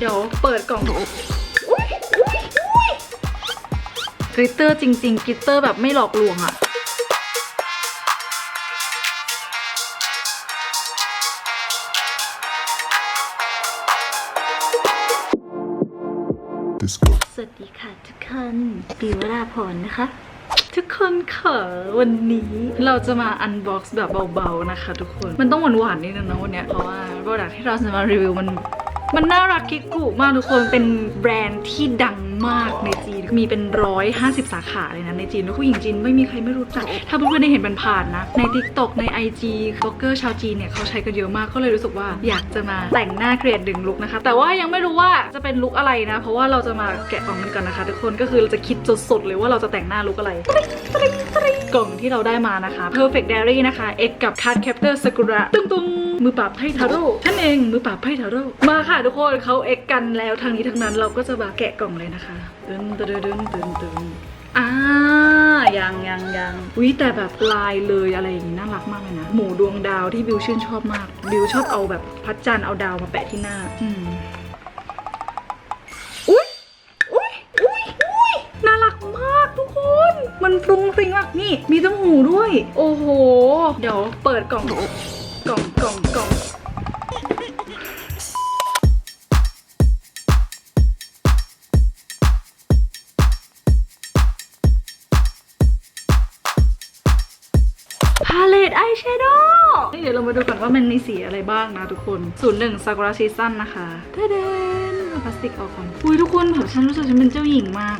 เดี๋ยวเปิดกล่องกริตเตอร์จริง ๆกริตเตอร์แบบไม่หลอกลวงอะสวัสดีค่ะทุกคนดิวราพรนะคะ ทุกคนค่ะวันนี้เราจะมาอันบ็อกซ์แบบเบาๆนะคะทุกคน มันต้องหวานๆนิดนึงนะวันเนี้ยเพราะว่าโปรดักที่เราจะมารีวิวมัน มันน่ารักคิกกุมากทุกคนเป็นแบรนด์ที่ดัง มากในจีน มีเป็นร้อยห้าสิบสาขาเลยนะในจีน แล้วผู้หญิงจีนไม่มีใครไม่รู้จัก ถ้าเพื่อนๆได้เห็นมันผ่านนะ ใน t ิ k t o k ใน IG บล็อกเกอร์ชาวจีนเนี่ยเขาใช้กันเยอะมากก็เลยรู้สึกว่าอยากจะมาแต่งหน้าเกรดดึงลุกนะคะ แต่ว่ายังไม่รู้ว่าจะเป็นลุกอะไรนะ เพราะว่าเราจะมาแกะกล่องกันก่อนนะคะ ทุกคนก็คือเราจะคิดสดๆเลยว่าเราจะแต่งหน้าลุกอะไรกล่องที่เราได้มานะคะ Perfect Diary นะคะ X กับ Card Captor Sakura ตึ้งตุงมือปราบไพ่ทาโร่ท่านเองมือปราบไพ่ทาโร่มาค่ะทุกคนเขา X กันแล้วทางนี้ทางนั้นเราก็จะมาแกะกล่องเลยนะคะตึงตึงตึงตึงตึงอ่ายังยังยังวิแต่แบบลายเลยอะไรอย่างนี้น่ารักมากเลยนะ หมูดวงดาวที่บิวชื่นชอบมาก บิวชอบเอาแบบพระจันทร์เอาดาวมาแปะที่หน้า อืมอุ้ยอุ้ยอุ้ยอุ้ยน่ารักมากทุกคน มันฟรุ้งฟริ้งมากนี่ มีต้มหูด้วย โอ้โห เดี๋ยวเปิดกล่องกล่อง ว่ามันมีสีอะไรบ้างนะทุกคน 01 Sakura Season นะคะเทเดนเอาพลาสติกออกก่อนอุ้ยทุกคนแบบฉันรู้สึกฉันเป็นเจ้าหญิงมาก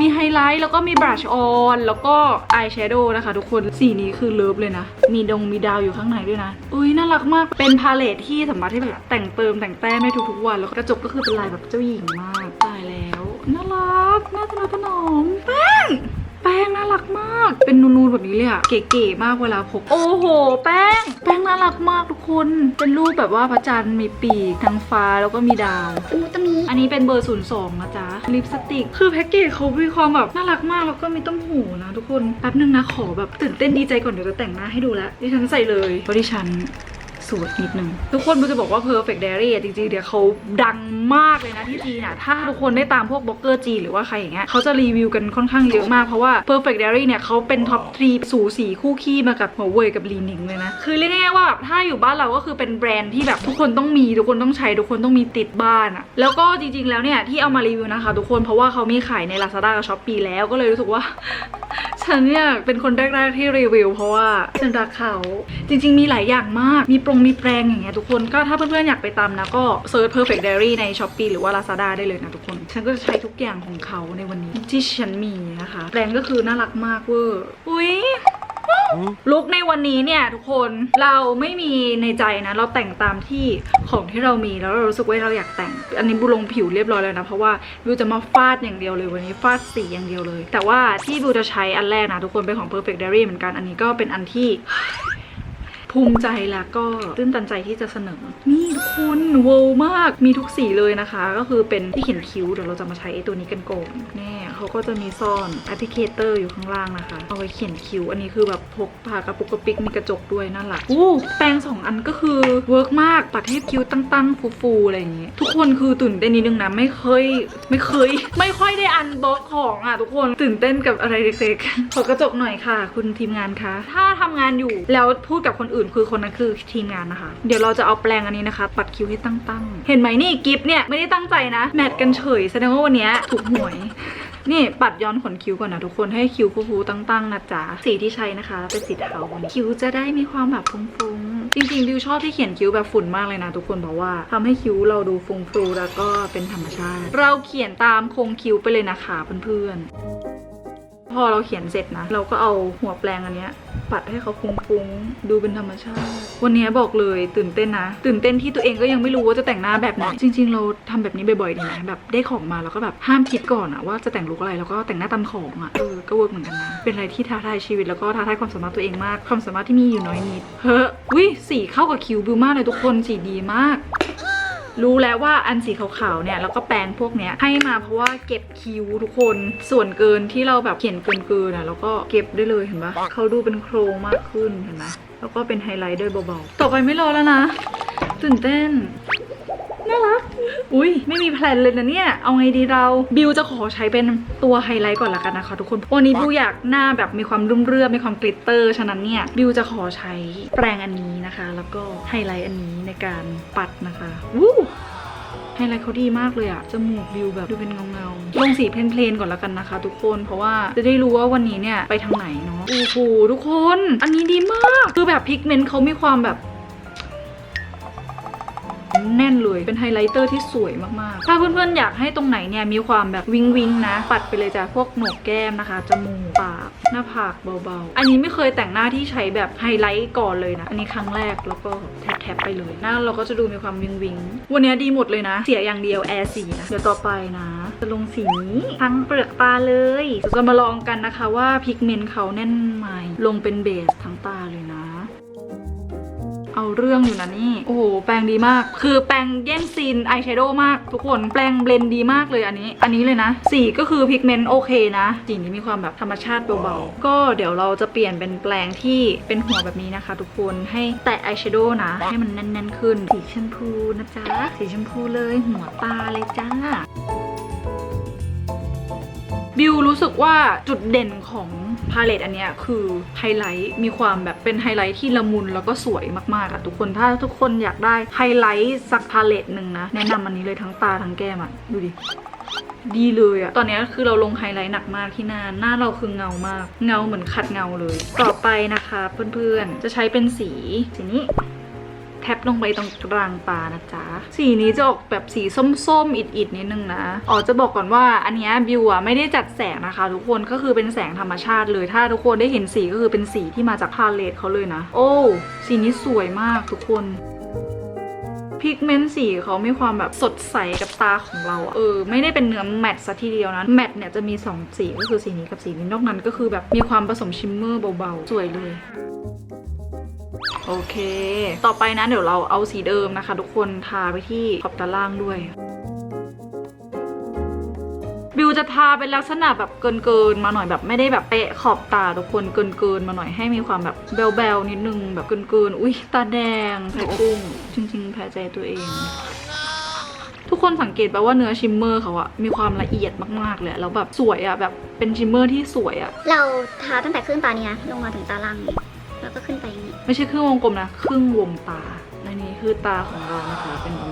มีไฮไลท์แล้วก็มีบรัชออนแล้วก็อายแชโดว์นะคะทุกคนสีนี้คือเลิฟเลยนะ มีดงมีดาวอยู่ข้างในด้วยนะ อุ้ยน่ารักมากเป็นพาเลตที่สามารถที่แบบแต่งเติมแต่งแต้มได้ทุกๆวัน แล้วกระจกก็คือเป็นลายแบบเจ้าหญิงมากตายแล้วน่ารักน่าทะนุถนอมแป้ง แป้งน่ารักมาก เป็นนูนๆแบบนี้เลยอะเก๋ๆมากเวลาพก โอ้โห แป้ง แป้งน่ารักมากทุกคน เป็นรูปแบบว่าพระจันทร์มีปีกทางฟ้าแล้วก็มีดาว อูตะมี อันนี้เป็นเบอร์02นะจ๊ะ ลิปสติก คือแพ็กเกจเขามีความแบบน่ารักมากแล้วก็มีต้มหูนะทุกคน แป๊บนึงนะขอแบบตื่นเต้นดีใจก่อนเดี๋ยวจะแต่งหน้าให้ดูแล้วดิฉันใส่เลยเพราะดิฉัน สวยนิดนึงทุกคนบูจะบอกว่า Perfect Diary อะจริงๆเดี๋ยวเขาดังมากเลยนะที่จีนอะถ้าทุกคนได้ตามพวกบล็อกเกอร์จีนหรือว่าใครอย่างเงี้ยเขาจะรีวิวกันค่อนข้างเยอะมากเพราะว่า Perfect Diary เนี่ยเขาเป็นท็อปทรีสูสีคู่ขี้มากับหัวเว่ยกับลีนิงเลยนะคือเรียกง่ายๆว่าแบบถ้าอยู่บ้านเราก็คือเป็นแบรนด์ที่แบบทุกคนต้องมีทุกคนต้องใช้ทุกคนต้องมีติดบ้านอะแล้วก็จริงๆแล้วเนี่ยที่เอามารีวิวนะคะ ทุกคนเพราะว่าเขามีขายใน Lazada กับ Shopee แล้วก็เลยรู้สึกว่า ฉันเนี่ยเป็นคนแรกๆที่รีวิว เพราะว่าฉันรักเขาจริง ๆ มีหลายอย่างมากมีปรงมีแปรงอย่างเงี้ยทุกคนก็ถ้าเพื่อนๆอยากไปตามนะ ก็เซิร์ช perfect diary ใน Shopee หรือว่า Lazada ได้เลยนะทุกคน ฉันก็จะใช้ทุกอย่างของเขาในวันนี้ที่ฉันมีนะคะแบรนด์ก็คือน่ารักมากเวอร์อุ้ยลุคในวันนี้เนี่ยทุกคนเราไม่มีในใจนะเราแต่งตามที่ของที่เรามีแล้วเรารู้สึกว่าเราอยากแต่ง อันนี้บูลงผิวเรียบร้อยแล้วนะเพราะว่าบิวจะมาฟาดอย่างเดียวเลยวันนี้ฟาดสีอย่างเดียวเลย แต่ว่าที่บิวจะใช้อันแรกนะทุกคนเป็นของ Perfect Diary เหมือนกันอันนี้ก็เป็นอันที่ ภูมิใจแล้วก็ตื้นตันใจที่จะเสนอ นี่ทุกคนเวลมากมีทุกสีเลยนะคะ ก็คือเป็นที่เขียนคิ้วเดี๋ยวเราจะมาใช้ไอ้ตัวนี้กันก่อนแน่เขาก็จะมีซ่อนแอปพลิเคเตอร์อยู่ข้างล่างนะคะ เอาไว้เขียนคิ้ว อันนี้คือแบบพกพากระปุกกระปิกมีกระจกด้วยน่ารักอู้แปรงสองอันก็คือเวิร์กมากปัดให้คิ้วตั้งๆฟูๆอะไรอย่างเงี้ยทุกคนคือตื่นเต้นนิดนึงนะไม่เคย ไม่เคย ไม่ค่อยได้อันบ็อกของอะทุกคนตื่นเต้นกับอะไรเล็กๆขอกระจกหน่อยค่ะ คุณทีมงานคะถ้าทำงานอยู่แล้วพูดกับคนอื่นคือคนนั้นคือทีมงานนะคะ เดี๋ยวเราจะเอาแปรงอันนี้นะคะ ปัดคิ้วให้ตั้งๆ เห็นไหมนี่กิฟเนี่ยไม่ได้ตั้งใจนะ แมทกันเฉยแสดงว่าวันนี้ถูกหวยนี่ปัดย้อนขนคิ้วก่อนนะทุกคนให้คิ้วฟูๆตั้งๆนะจ๊ะสีที่ใช้นะคะเป็นสีเทาคิ้วจะได้มีความแบบฟุ้งๆจริงๆดิวชอบที่เขียนคิ้วแบบฝุ่นมากเลยนะทุกคนเพราะว่าทำให้คิ้วเราดูฟุ้งฟูแล้วก็เป็นธรรมชาติ เราเขียนตามโครงคิ้วไปเลยนะคะเพื่อนๆ พอเราเขียนเสร็จนะ เราก็เอาหัวแปรงอันเนี้ยปัดให้เขาฟุ้งๆ ดูเป็นธรรมชาติ วันนี้บอกเลยตื่นเต้นนะ ตื่นเต้นที่ตัวเองก็ยังไม่รู้ว่าจะแต่งหน้าแบบไหน จริง ๆ เราทำแบบนี้บ่อยๆดีนะแบบได้ของมาแล้วก็แบบห้ามคิดก่อนอะว่าจะแต่งลุคอะไรแล้วก็แต่งหน้าตามของอะเออ ก็เวิร์กเหมือนกันนะ เป็นอะไรที่ท้าทายชีวิตแล้วก็ท้าทายความสามารถตัวเองมาก ความสามารถที่มีอยู่น้อยนิด เฮ้อวิสีเข้ากับคิวบิวมากเลยทุกคนสีดีมาก รู้แล้วว่าอันสีขาวๆเนี่ยแล้วก็แปรงพวกเนี้ยให้มาเพราะว่าเก็บคิ้วทุกคนส่วนเกินที่เราแบบเขียนเกินๆน่ะแล้วก็เก็บได้เลยเห็นปะเขาดูเป็นโครงมากขึ้นเห็นไหมแล้วก็เป็นไฮไลท์ด้วยเบาๆต่อไปไม่รอแล้วนะตื่นเต้นน่ารัก อุ้ยไม่มีแพลนเลยนะเนี่ย เอาไงดีเราบิวจะขอใช้เป็นตัวไฮไลท์ก่อนละกันนะคะทุกคน วันนี้บิวอยากหน้าแบบมีความรุ่มเรื่อมีความกลิตเตอร์ ฉะนั้นเนี่ยบิวจะขอใช้แปรงอันนี้นะคะ แล้วก็ไฮไลท์อันนี้ในการปัดนะคะวู้ไฮไลท์เขาดีมากเลยอะจมูกบิวแบบดูเป็นเงาเงาลงสีเพลนๆก่อนแล้วกันนะคะ ทุกคน เพราะว่าจะได้รู้ว่าวันนี้เนี่ยไปทางไหนเนาะ โอ้โหทุกคน อันนี้ดีมาก คือแบบพิกเมนต์เขามีความแบบ แน่นเลย เป็นไฮไลท์เตอร์ที่สวยมากๆ ถ้าเพื่อนๆอยากให้ตรงไหนเนี่ยมีความแบบวิงวิงนะ ปัดไปเลยจ้ะพวกหนกแก้มนะคะจมูกปากหน้าผากเบาๆ อันนี้ไม่เคยแต่งหน้าที่ใช้แบบไฮไลท์ก่อนเลยนะ อันนี้ครั้งแรกแล้วก็แทบๆไปเลยหน้าเราก็จะดูมีความวิงวิงวันนี้ดีหมดเลยนะ เสียอย่างเดียวแอร์สีนะเดี๋ยวต่อไปนะจะลงสีนี้ทั้งเปลือกตาเลยจะมาลองกันนะคะว่าพิกเมนต์เขาแน่นไหมลงเป็นเบสทั้งตาเลยนะ เอาเรื่องอยู่นะนี่ โอ้โห แปรงดีมาก คือแปรงแย่งซีนอายแชโดว์มากทุกคน แปรงเบลนด์ดีมากเลยอันนี้ อันนี้เลยนะ สีก็คือพิกเมนต์โอเคนะ สีนี้มีความแบบธรรมชาติเบาๆ ก็เดี๋ยวเราจะเปลี่ยนเป็นแปรงที่เป็นหัวแบบนี้นะคะ ทุกคน ให้แตะอายแชโดว์นะ ให้มันแน่นๆขึ้น สีชมพูนะจ๊ะ สีชมพูเลยหัวตาเลยจ้า บิวรู้สึกว่าจุดเด่นของพาเลตอันเนี้ยคือไฮไลท์มีความแบบเป็นไฮไลท์ที่ละมุนแล้วก็สวยมากๆอะทุกคนถ้าทุกคนอยากได้ไฮไลท์สักพาเลตหนึ่งนะแนะนำอันนี้เลยทั้งตาทั้งแก้มอะดูดิดีเลยอะตอนนี้คือเราลงไฮไลท์หนักมากที่หน้า หน้าเราคือเงามาก เงาเหมือนขัดเงาเลย ต่อไปนะคะเพื่อนๆ จะใช้เป็นสีสีนี้ แทบลงไปตรงกลางตานะจ๊ะ สีนี้จะออกแบบสีส้มๆ อิดๆ นิดนึงนะ อ๋อจะบอกก่อนว่าอันเนี้ยบิวอะไม่ได้จัดแสงนะคะ ทุกคนก็คือเป็นแสงธรรมชาติเลย ถ้าทุกคนได้เห็นสีก็คือเป็นสีที่มาจากพาเลตเขาเลยนะ โอ้สีนี้สวยมากทุกคนพิกเมนต์สีเขามีความแบบสดใสกับตาของเรา เออ ไม่ได้เป็นเนื้อแมตต์ซะทีเดียวนะ แมตต์เนี่ยจะมี 2 สีก็คือสีนี้กับสีนี้นอกนั้นก็คือแบบมีความผสมชิมเมอร์เบาๆ สวยเลย โอเค ต่อไปนะเดี๋ยวเราเอาสีเดิมนะคะ ทุกคนทาไปที่ขอบตาล่างด้วยบิวจะทาเป็นลักษณะแบบเกินเกินๆมาหน่อยแบบไม่ได้แบบเป๊ะขอบตาทุกคนเกินเกินๆมาหน่อยให้มีความแบบเบลเบลๆนิดนึงแบบเกินเกินๆอุ้ยตาแดงแพ้กุ้งจริงๆแพ้ใจตัวเอง ทุกคนสังเกตไปว่าเนื้อชิมเมอร์เขาอะมีความละเอียดมากๆเลยแล้วแบบสวยอะแบบเป็นชิมเมอร์ที่สวยอะเราทาตั้งแต่ครึ่งตานี้นะลงมาถึงตาล่าง แล้วก็ขึ้นไปอย่างนี้ ไม่ใช่ครึ่งวงกลมนะ ครึ่งวงตาและนี้คือตาของเรานะคะเป็นประมาณ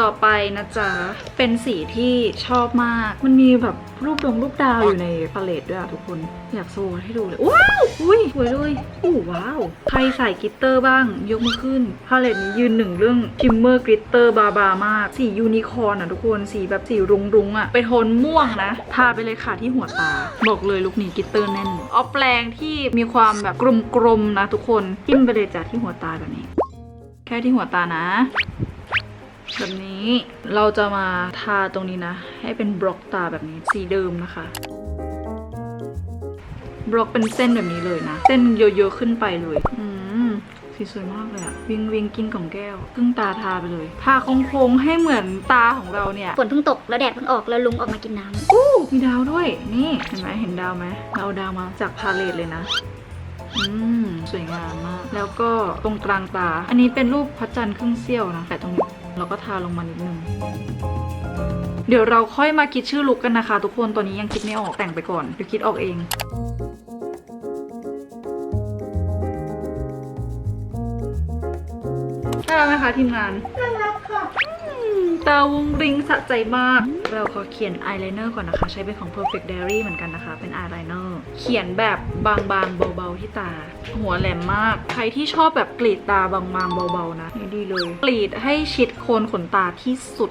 ต่อไปนะจ๊ะ เป็นสีที่ชอบมาก มันมีแบบรูปดวงรูปดาวอยู่ในพาเลตด้วยอะทุกคน อยากโชว์ให้ดูเลย ว้าว อุ้ยสวยเลยอู้ว้าว ใครใส่กลิตเตอร์บ้าง ยกมือขึ้น พาเลตนี้ยืนหนึ่งเรื่องชิมเมอร์กลิตเตอร์บาบามาก สียูนิคอร์นอะทุกคน สีแบบสีรุงรุงอะไปนโทนม่วงนะ ทาไปเลยค่ะที่หัวตา บอกเลยลุคนี้กลิตเตอร์แน่น เอาแปลงที่มีความแบบกลมๆนะทุกคนจิ้มไปเลยจ้ะที่หัวตาแบบนี้ แค่ที่หัวตานะ แบบนี้เราจะมาทาตรงนี้นะ ให้เป็นบล็อกตาแบบนี้สีเดิมนะคะ บล็อกเป็นเส้นแบบนี้เลยนะ เส้นเยอะๆขึ้นไปเลย อืมสีสวยมากเลยอะวิงวิงกินของแก้วครึ่งตาทาไปเลยทาโค้งๆให้เหมือนตาของเราเนี่ย ฝนเพิ่งตกแล้วแดดเพิ่งออกแล้วลุงออกมากินน้ำอู้มีดาวด้วย นี่เห็นไหมเห็นดาวไหมเราเอาดาวมาจากพาเลตเลยนะอืมสวยงามมาก แล้วก็ตรงกลางตา อันนี้เป็นรูปพระจันทร์ครึ่งเสี้ยวนะแต่ตรงนี้ เราก็ทาลงมานิดนึง เดี๋ยวเราค่อยมาคิดชื่อลุกกันนะคะ ทุกคนตอนนี้ยังคิดไม่ออกแต่งไปก่อนเดี๋ยวคิดออกเองน่ารักไหมคะทีมงาน ตาวงริงสะใจมาก เราขอเขียนอายไลเนอร์ก่อนนะคะ ใช้เป็นของ Perfect Diary เหมือนกันนะคะ เป็นอายไลเนอร์เขียนแบบบางๆเบาๆที่ตา หัวแหลมมาก ใครที่ชอบแบบกรีดตาบางๆเบาๆนะนี่ดีเลย กรีดให้ชิดโคนขนตาที่สุด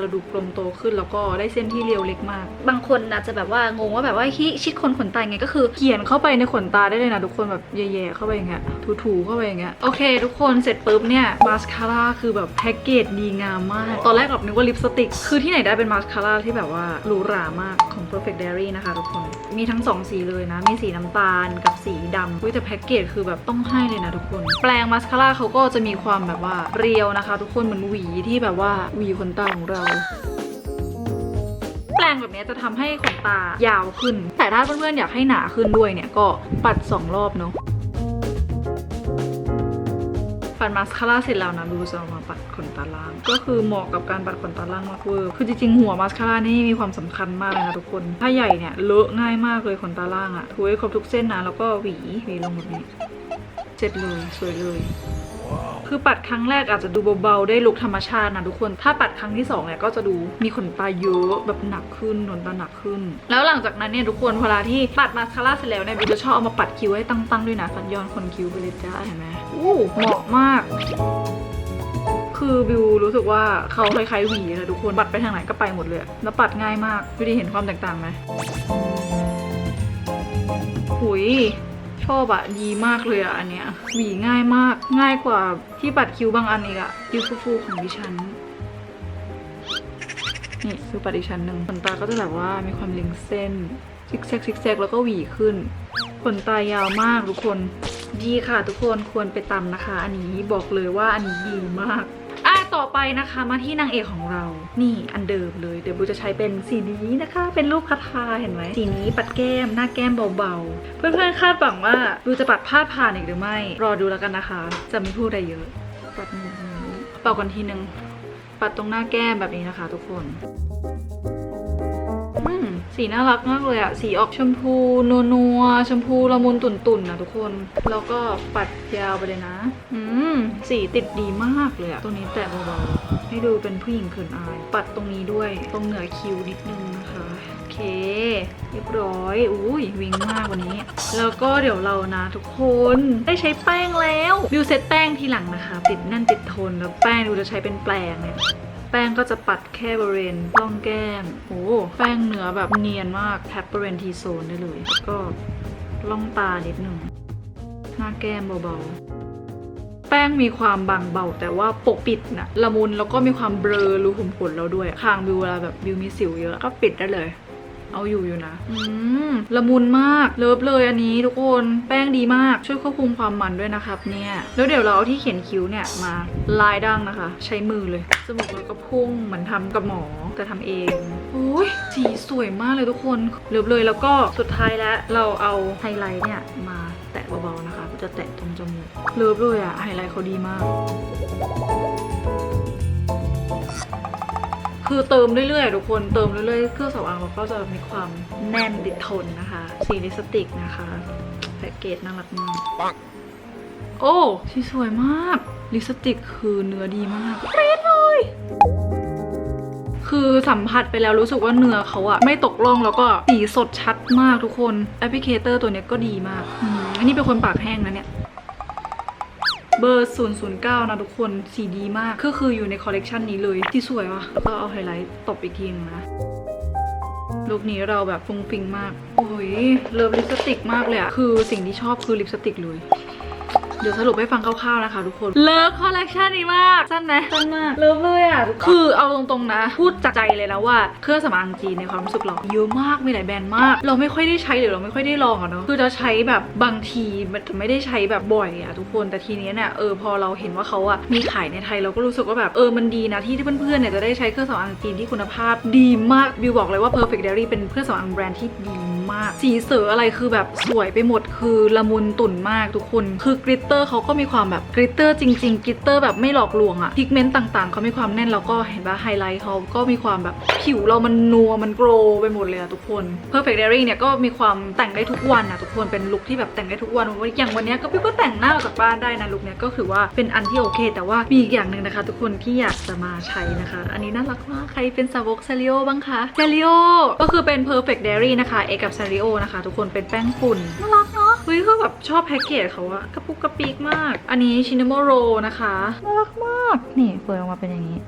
เราดูกลมโตขึ้นแล้วก็ได้เส้นที่เรียวเล็กมาก บางคนอาจจะแบบว่างงว่าแบบว่าที่ชิดคนขนตาไงก็คือเขียนเข้าไปในขนตาได้เลยนะทุกคนแบบแย่ๆเข้าไปอย่างเงี้ยถูๆเข้าไปอย่างเงี้ยโอเค ทุกคนเสร็จปุ๊บเนี่ยมาสคาร่าคือแบบแพ็กเกจดีงามมาก ตอนแรกแบบนึกว่าลิปสติก คือที่ไหนได้เป็นมาสคาร่าที่แบบว่าหรูหรามากของ Perfect Diary นะคะทุกคนมีทั้งสองสีเลยนะ มีสีน้ำตาลกับสีดำอุ๊ยแต่แพ็กเกจคือแบบต้องให้เลยนะทุกคน แปรงมาสคาร่าเขาก็จะมีความแบบว่าเรียวนะคะ ทุกคนเหมือนหวีที่แบบว่าหวีขนตาของเราแปรงแบบนี้จะทำให้ขนตายาวขึ้น แต่ถ้าเพื่อนๆอยากให้หนาขึ้นด้วยเนี่ยก็ปัด 2 รอบเนาะปัดมาสคาร่าเสร็จแล้วนะบิวจะมาปัดขนตาล่าง ก็คือเหมาะกับการปัดขนตาล่างมากเวอร์คือจริงๆหัวมาสคาร่านี่มีความสำคัญมากเลยนะทุกคน ถ้าใหญ่เนี่ยเลอะง่ายมากเลยขนตาล่างอะถูให้ครบทุกเส้นนะแล้วก็หวีหวีลงแบบนี้ เสร็จเลยสวยเลย คือปัดครั้งแรกอาจจะดูเบาๆ ได้ลุกธรรมชาตินะทุกคน ถ้าปัดครั้งที่สองเนี่ยก็จะดูมีขนตาเยอะแบบหนักขึ้นขนตาหนักขึ้น แล้วหลังจากนั้นเนี่ยทุกคนเวลาที่ปัดมาสคาร่าเสร็จแล้วเนี่ยบิวจะชอบเอามาปัดคิ้วให้ตั้งๆด้วยนะฟันย้อนคนคิ้วไปเลยจ้าเห็นไหมอู้เหมาะมากคือบิวรู้สึกว่าเขาคล้ายๆหวีเลยทุกคนปัดไปทางไหนก็ไปหมดเลยอะแล้วปัดง่ายมากวิธีเห็นความแตกต่างไหมหุย ชอบอะดีมากเลยอะอันเนี้ยหวีง่ายมาก ง่ายกว่าที่ปัดคิ้วบางอันอีกอะคิ้วฟูๆของดิฉันนี่คือปัดอีกชั้นหนึ่งขนตาก็จะแบบว่ามีความเล็งเส้นซิกแซกซิกแซกแล้วก็หวีขึ้นขนตายาวมากทุกคน ดีค่ะทุกคนควรไปตำนะคะ อันนี้บอกเลยว่าอันนี้ดีมาก ต่อไปนะคะมาที่นางเอกของเรา นี่อันเดิมเลย เดี๋ยวบูจะใช้เป็นสีนี้นะคะ เป็นรูปคาทาเห็นไหมสีนี้ปัดแก้มหน้าแก้มเบาๆ เพื่อนๆคาดหวังว่าบูจะปัดพาดผ่านอีกหรือไม่ รอดูแล้วกันนะคะ จะไม่พูดอะไรเยอะ ปัดมือเป่ากันทีนึง ปัดตรงหน้าแก้มแบบนี้นะคะ ทุกคน สีน่ารักมากเลยอะสีออกชมพูนัวนัวๆชมพูละมุนตุ่นๆนนะทุกคน แล้วก็ปัดยาวไปเลยนะ อืม สีติดดีมากเลยอะตรงนี้แตะเบาๆ ให้ดูเป็นผู้หญิงเขินอาย ปัดตรงนี้ด้วย ตรงเหนือคิ้วนิดนึงนะคะโอเค เรียบร้อย อุ้ยวิงมากวันนี้ แล้วก็เดี๋ยวเรานะทุกคน ได้ใช้แป้งแล้ว บิวเซตแป้งทีหลังนะคะ ติดแน่นติดทนแล้วแป้งบิวจะใช้เป็นแปรงเนี่ย แป้งก็จะปัดแค่บริเวณร่องแก้ม โอ้แป้งเนื้อแบบเนียนมากแทบบริเวณทีโซนได้เลยแล้วก็ร่องตานิดหนึ่งหน้าแก้มเบาๆ แป้งมีความบางเบา แต่ว่าปกปิดนะละมุนแล้วก็มีความเบลอรูขุมขนเราด้วยคางบิวเวลาแบบบิวมีสิวเยอะก็ปิดได้เลย เอาอยู่อยู่นะ อืมละมุนมากเลิฟเลยอันนี้ทุกคนแป้งดีมากช่วยควบคุมความมันด้วยนะครับเนี่ยแล้วเดี๋ยวเราเอาที่เขียนคิ้วเนี่ยมาลายดั้งนะคะ ใช้มือเลยจมูกเราก็พุ่งเหมือนทำกับหมอแต่ทำเองโอ้ยสีสวยมากเลยทุกคนเลิฟเลยแล้วก็สุดท้ายแล้วเราเอาไฮไลท์เนี่ยมาแตะเบาๆนะคะ จะแตะตรงจมูกเลิฟเลยอะไฮไลท์เขาดีมาก คือเติมเรื่อยๆทุกคนเติมเรื่อยๆเครื่องสำอางเราก็จะมีความแน่นติดทนนะคะสีลิปสติกนะคะแพ็กเกจน่ารักมากโอ้สีสวยมากลิปสติกคือเนื้อดีมากเรดเลยคือสัมผัสไปแล้วรู้สึกว่าเนื้อเขาอะไม่ตกล่องแล้วก็สีสดชัดมากทุกคนแอปพลิเคเตอร์ตัวเนี้ยก็ดีมากอืมอันนี้เป็นคนปากแห้งนะเนี่ย เบอร์ 009 นะทุกคน สีดีมาก ก็คืออยู่ในคอลเลกชันนี้เลย ที่สวยวะแล้วก็เอาไฮไลท์ตบอีกทีนึงนะลุคนี้เราแบบฟุ้งฟิงมาก โอ้ย เลิฟลิปสติกมากเลยอะคือสิ่งที่ชอบคือลิปสติกเลย เดี๋ยวสรุปให้ฟังคร่าวๆนะคะทุกคน เลิฟคอลเลกชันนี้มาก สั้นไหมสั้นมาก เลิฟเลยอะ คือเอาตรงๆนะ พูดจากใจเลยนะว่า เครื่องสำอางจีนในความรู้สึกเราเยอะมาก มีหลายแบรนด์มาก เราไม่ค่อยได้ใช้หรือเราไม่ค่อยได้ลองอะเนาะ คือจะใช้แบบบางทีมันจะไม่ได้ใช้แบบบ่อยอะทุกคน แต่ทีเนี้ยเนี่ยเออพอเราเห็นว่าเขาอะมีขายในไทยเราก็รู้สึกว่าแบบเออมันดีนะที่เพื่อนๆเนี่ยจะได้ใช้เครื่องสำอางจีนที่คุณภาพดีมากบิวบอกเลยว่า Perfect Diary เป็นเครื่องสำอางแบรนด์ที่ดี มาก สีเสืออะไรคือแบบสวยไปหมดคือละมุนตุ่นมากทุกคน คือกริตเตอร์เขาก็มีความแบบกริตเตอร์จริงๆกริตเตอร์แบบไม่หลอกลวงอะพิกเมนต์ต่างๆเขามีความแน่นแล้วก็เห็นว่าไฮไลท์เขาก็มีความแบบผิวเรามันนัวมันโกรไปหมดเลยอะทุกคน Perfect Diary เนี่ยก็มีความแต่งได้ทุกวันอะทุกคนเป็นลุคที่แบบแต่งได้ทุกวันอย่างวันเนี้ยก็พี่ก็แต่งหน้าออกจากบ้านได้นะลุคเนี้ยก็ถือว่าเป็นอันที่โอเค แต่ว่ามีอีกอย่างหนึ่งนะคะ ทุกคนที่อยากจะมาใช้นะคะ อันนี้น่ารักมากใครเป็นสาวกซาริโอบ้างคะซาริโอก็คือเป็น Perfect Diary นะคะเอกับซาริโอนะคะ ทุกคนเป็นแป้งฝุ่นน่ารักเนาะเฮ้ยคือแบบชอบแพ็กเกจเขาอะกระปุกกระปิกมาก อันนี้ชิน a โมโรนะคะน่ารักมากนี่เปิดออกมาเป็นอย่างนี้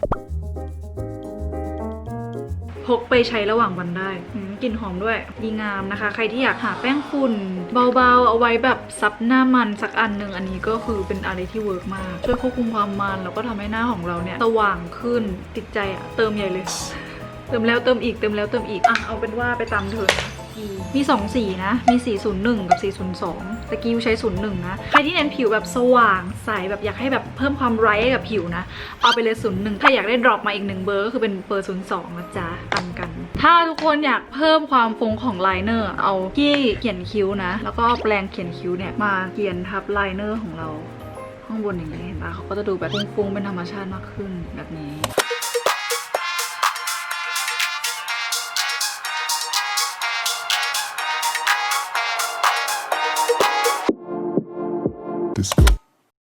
พกไปใช้ระหว่างวันได้อืมกลิ่นหอมด้วย ดีงามนะคะ ใครที่อยากหาแป้งฝุ่น เบาๆ เอาไว้แบบซับหน้ามันสักอันหนึ่งอันนี้ก็คือเป็นอะไรที่เวิร์กมาก ช่วยควบคุมความมัน แล้วก็ทำให้หน้าของเราเนี่ย สว่างขึ้นติดใจอะเติมใหญ่เลย เติมแล้วเติมอีกเติมแล้วเติมอีกอะเอาเป็นว่าไปตามเถอะ นะมี2สีนะ มี 401 กับ 402ตะกี้ใช้ 01 นะ ใครที่เน้นผิวแบบสว่างใสแบบอยากให้แบบเพิ่มความไร้กับผิวนะ เอาไปเลย 01 ถ้าอยากได้ดรอปมาอีกหนึ่งเบอร์ก็คือเป็นเบอร์ 02นะจ๊ะตันกัน ถ้าทุกคนอยากเพิ่มความฟงของไลเนอร์ เอาที่เขียนคิ้วนะ แล้วก็แปรงเขียนคิ้วเนี่ยมาเขียนทับไลเนอร์ของเราข้างบนอย่างนี้เห็นปะเขาก็จะดูแบบฟุ้งๆเป็นธรรมชาติมากขึ้นแบบนี้ Disco.